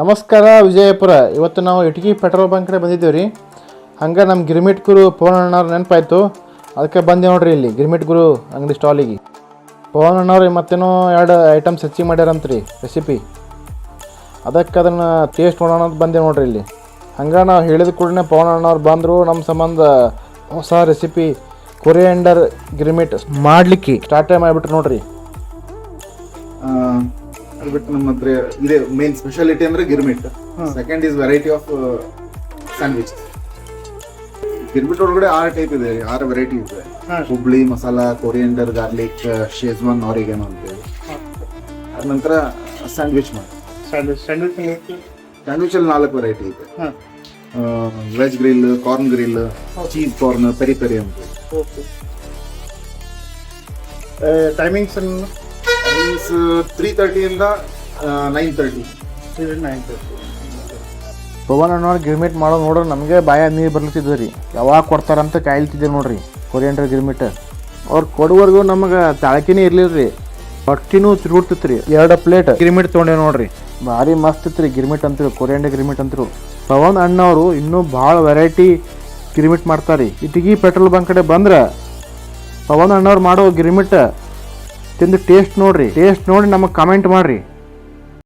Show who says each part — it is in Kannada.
Speaker 1: ನಮಸ್ಕಾರ ವಿಜಯಪುರ. ಇವತ್ತು ನಾವು ಇಟಗಿ ಪೆಟ್ರೋಲ್ ಬಂಕ್ ಕಡೆ ಬಂದಿದ್ದೇವೆ ರೀ ಹಂಗೆ ನಮ್ಮ ಗಿರ್ಮಿಟ್ ಗುರು ಪವನ್ ಅಣ್ಣವ್ರ ನೆನಪಾಯ್ತು. ಅದಕ್ಕೆ ಬಂದೆ ನೋಡ್ರಿ ಇಲ್ಲಿ, ಗಿರ್ಮಿಟ್ ಗುರು ಅಂಗಡಿ ಸ್ಟಾಲಿಗೆ ಪವನ್ ಅಣ್ಣವ್ರು ಮತ್ತೇನೋ ಎರಡು ಐಟಮ್ಸ್ ಹೆಚ್ಚಿಗೆ ಮಾಡ್ಯಾರಂತ್ರಿ ರೆಸಿಪಿ ಅದಕ್ಕೆ ಅದನ್ನು ಟೇಸ್ಟ್ ನೋಡೋಣ ಅಂತ ಬಂದೆ ನೋಡ್ರಿ ಇಲ್ಲಿ. ಹಂಗೆ ನಾವು ಹೇಳಿದ ಕೂಡಲೇ ಪವನ್ ಅಣ್ಣವ್ರು ಬಂದರು ನಮ್ಮ ಸಂಬಂಧ ಹೊಸ ರೆಸಿಪಿ ಕೊರಿಯಂಡರ್ ಗಿರ್ಮಿಟ್ ಮಾಡಲಿಕ್ಕೆ ಸ್ಟಾರ್ಟೇ ಮಾಡಿಬಿಟ್ರು ನೋಡ್ರಿ.
Speaker 2: ಅದು ಬಿಟ್ಟು ನಮ್ಮ ಹತ್ರ ಇದೆ ಮೇನ್ ಸ್ಪೆಷಾಲಿಟಿ ಅಂದ್ರೆ girmit. Second is variety of sandwich girmit ಒಳಗಡೆ ಆರು ಟೈಪ್ ಇದೆ ಆರು ವೆರೈಟಿ ಇದೆ. Hubli masala coriander garlic schezwan oregano ಅಂತೇಳಿ ಅದ ನಂತರ ಸ್ಯಾಂಡ್ವಿಚ್ ಮಾಡಿ.
Speaker 3: ಸ್ಯಾಂಡ್ವಿಚ್
Speaker 2: ಅಲ್ಲಿ ನಾಲ್ಕು ವೆರೈಟಿ ಇದೆ. Veg grill corn grill cheese corn peri peri ಅಂತ.
Speaker 3: ಟೈಮಿಂಗ್ಸ್
Speaker 2: ಮೀನ್ಸ್ ತ್ರೀ ತರ್ಟಿಯಿಂದ ನೈನ್ ತರ್ಟಿ
Speaker 3: ನೈನ್
Speaker 1: ಪವನ್ ಅಣ್ಣವ್ರು ಗಿರ್ಮಿಟ್ ಮಾಡೋ ನೋಡ್ರಿ ನಮಗೆ ಬಾಯ ನೀರು ಬರ್ಲತ್ತಿದ್ವಿ ರೀ. ಯಾವಾಗ ಕೊಡ್ತಾರಂತ ಕಾಯ್ತಿದ್ದೆ ನೋಡ್ರಿ ಕೊರಿಯಂಡ್ರ ಗಿರ್ಮಿಟ್ ಅವ್ರು ಕೊಡುವರೆಗೂ ನಮಗೆ ತಾಳಕಿನೇ ಇರಲಿಲ್ಲ ರೀ ಹೊಟ್ಟಿನೂ ತಿರುಗುಡ್ತಿತ್ತು ರೀ ಎರಡು ಪ್ಲೇಟ್ ಗಿರ್ಮಿಟ್ ತೊಗೊಂಡೆ ನೋಡ್ರಿ. ಭಾರಿ ಮಸ್ತ್ ಇತ್ತು ರೀ ಗಿರ್ಮಿಟ್ ಅಂತಿರು ಕೊರಿಯಂಡ್ರ ಗಿರ್ಮಿಟ್ ಅಂತಿರು. ಪವನ್ ಅಣ್ಣವರು ಇನ್ನೂ ಭಾಳ ವೆರೈಟಿ ಗಿರ್ಮಿಟ್ ಮಾಡ್ತಾರೆ. ಇಟಗಿ ಪೆಟ್ರೋಲ್ ಬಂಕ್ ಕಡೆ ಬಂದ್ರೆ, ಪವನ್ ಅಣ್ಣವ್ರು ಮಾಡೋ ಗಿರ್ಮಿಟ್ ತಿಂದು ಟೇಸ್ಟ್ ನೋಡ್ರಿ. ಟೇಸ್ಟ್ ನೋಡಿ ನಮಗೆ ಕಮೆಂಟ್ ಮಾಡ್ರಿ.